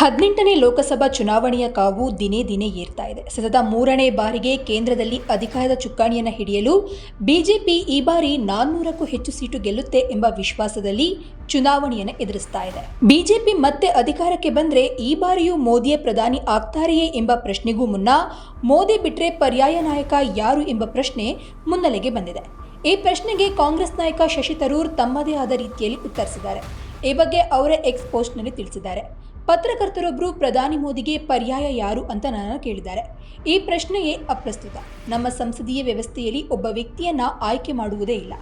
ಹದಿನೆಂಟನೇ ಲೋಕಸಭಾ ಚುನಾವಣೆಯ ಕಾವು ದಿನೇ ದಿನೇ ಏರ್ತಾ ಇದೆ. ಸತತ ಮೂರನೇ ಬಾರಿಗೆ ಕೇಂದ್ರದಲ್ಲಿ ಅಧಿಕಾರದ ಚುಕ್ಕಾಣಿಯನ್ನು ಹಿಡಿಯಲು ಬಿಜೆಪಿ ಈ ಬಾರಿ ನಾನ್ನೂರಕ್ಕೂ ಹೆಚ್ಚು ಸೀಟು ಗೆಲ್ಲುತ್ತೆ ಎಂಬ ವಿಶ್ವಾಸದಲ್ಲಿ ಚುನಾವಣೆಯನ್ನು ಎದುರಿಸ್ತಾ ಇದೆ. ಬಿಜೆಪಿ ಮತ್ತೆ ಅಧಿಕಾರಕ್ಕೆ ಬಂದರೆ ಈ ಬಾರಿಯೂ ಮೋದಿಯೇ ಪ್ರಧಾನಿ ಆಗ್ತಾರೆಯೇ ಎಂಬ ಪ್ರಶ್ನೆಗೂ ಮುನ್ನ ಮೋದಿ ಬಿಟ್ಟರೆ ಪರ್ಯಾಯ ನಾಯಕ ಯಾರು ಎಂಬ ಪ್ರಶ್ನೆ ಮುನ್ನೆಲೆಗೆ ಬಂದಿದೆ. ಈ ಪ್ರಶ್ನೆಗೆ ಕಾಂಗ್ರೆಸ್ ನಾಯಕ ಶಶಿ ತರೂರ್ ತಮ್ಮದೇ ಆದ ರೀತಿಯಲ್ಲಿ ಉತ್ತರಿಸಿದ್ದಾರೆ. ಈ ಬಗ್ಗೆ ಅವರೇ ಎಕ್ಸ್ ಪೋಸ್ಟ್ನಲ್ಲಿ ತಿಳಿಸಿದ್ದಾರೆ. ಪತ್ರಕರ್ತರೊಬ್ಬರು ಪ್ರಧಾನಿ ಮೋದಿಗೆ ಪರ್ಯಾಯ ಯಾರು ಅಂತ ನನ್ನ ಕೇಳಿದ್ದಾರೆ. ಈ ಪ್ರಶ್ನೆಯೇ ಅಪ್ರಸ್ತುತ. ನಮ್ಮ ಸಂಸದೀಯ ವ್ಯವಸ್ಥೆಯಲ್ಲಿ ಒಬ್ಬ ವ್ಯಕ್ತಿಯನ್ನ ಆಯ್ಕೆ ಮಾಡುವುದೇ ಇಲ್ಲ.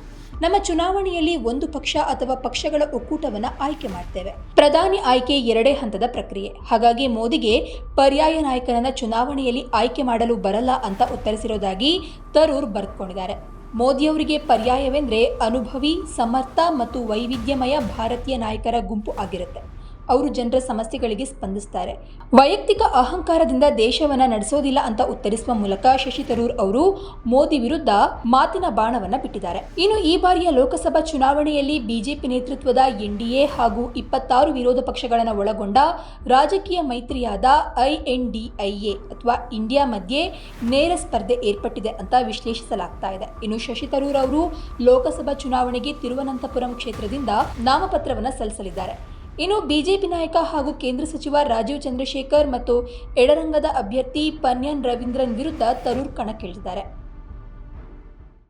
ನಮ್ಮ ಚುನಾವಣೆಯಲ್ಲಿ ಒಂದು ಪಕ್ಷ ಅಥವಾ ಪಕ್ಷಗಳ ಒಕ್ಕೂಟವನ್ನು ಆಯ್ಕೆ ಮಾಡ್ತೇವೆ. ಪ್ರಧಾನಿ ಆಯ್ಕೆ ಎರಡೇ ಹಂತದ ಪ್ರಕ್ರಿಯೆ. ಹಾಗಾಗಿ ಮೋದಿಗೆ ಪರ್ಯಾಯ ನಾಯಕನನ್ನ ಚುನಾವಣೆಯಲ್ಲಿ ಆಯ್ಕೆ ಮಾಡಲು ಬರಲ್ಲ ಅಂತ ಉತ್ತರಿಸಿರೋದಾಗಿ ತರೂರ್ ಬರೆದುಕೊಂಡಿದ್ದಾರೆ ಮೋದಿಯವರಿಗೆ ಪರ್ಯಾಯವೆಂದರೆ ಅನುಭವಿ, ಸಮರ್ಥ ಮತ್ತು ವೈವಿಧ್ಯಮಯ ಭಾರತೀಯ ನಾಯಕರ ಗುಂಪು ಆಗಿರುತ್ತೆ. ಅವರು ಜನರ ಸಮಸ್ಯೆಗಳಿಗೆ ಸ್ಪಂದಿಸ್ತಾರೆ. ವೈಯಕ್ತಿಕ ಅಹಂಕಾರದಿಂದ ದೇಶವನ್ನ ನಡೆಸೋದಿಲ್ಲ ಅಂತ ಉತ್ತರಿಸುವ ಮೂಲಕ ಶಶಿ ತರೂರ್ ಅವರು ಮೋದಿ ವಿರುದ್ಧ ಮಾತಿನ ಬಾಣವನ್ನ ಬಿಟ್ಟಿದ್ದಾರೆ. ಇನ್ನು ಈ ಬಾರಿಯ ಲೋಕಸಭಾ ಚುನಾವಣೆಯಲ್ಲಿ ಬಿಜೆಪಿ ನೇತೃತ್ವದ ಎನ್ಡಿಎ ಹಾಗೂ ಇಪ್ಪತ್ತಾರು ವಿರೋಧ ಪಕ್ಷಗಳನ್ನು ಒಳಗೊಂಡ ರಾಜಕೀಯ ಮೈತ್ರಿಯಾದ ಐಎನ್ಡಿಐಎ ಅಥವಾ ಇಂಡಿಯಾ ಮಧ್ಯೆ ನೇರ ಸ್ಪರ್ಧೆ ಏರ್ಪಟ್ಟಿದೆ ಅಂತ ವಿಶ್ಲೇಷಿಸಲಾಗ್ತಾ ಇದೆ. ಇನ್ನು ಶಶಿ ತರೂರ್ ಅವರು ಲೋಕಸಭಾ ಚುನಾವಣೆಗೆ ತಿರುವನಂತಪುರಂ ಕ್ಷೇತ್ರದಿಂದ ನಾಮಪತ್ರವನ್ನು ಸಲ್ಲಿಸಲಿದ್ದಾರೆ. ಇನ್ನು ಬಿಜೆಪಿ ನಾಯಕ ಹಾಗೂ ಕೇಂದ್ರ ಸಚಿವ ರಾಜೀವ್ ಚಂದ್ರಶೇಖರ್ ಮತ್ತು ಎಡರಂಗದ ಅಭ್ಯರ್ಥಿ ಪನ್ಯನ್ ರವೀಂದ್ರನ್ ವಿರುದ್ಧ ತರೂರ್ ಕಣಕ್ಕಿಳಿದಿದ್ದಾರೆ.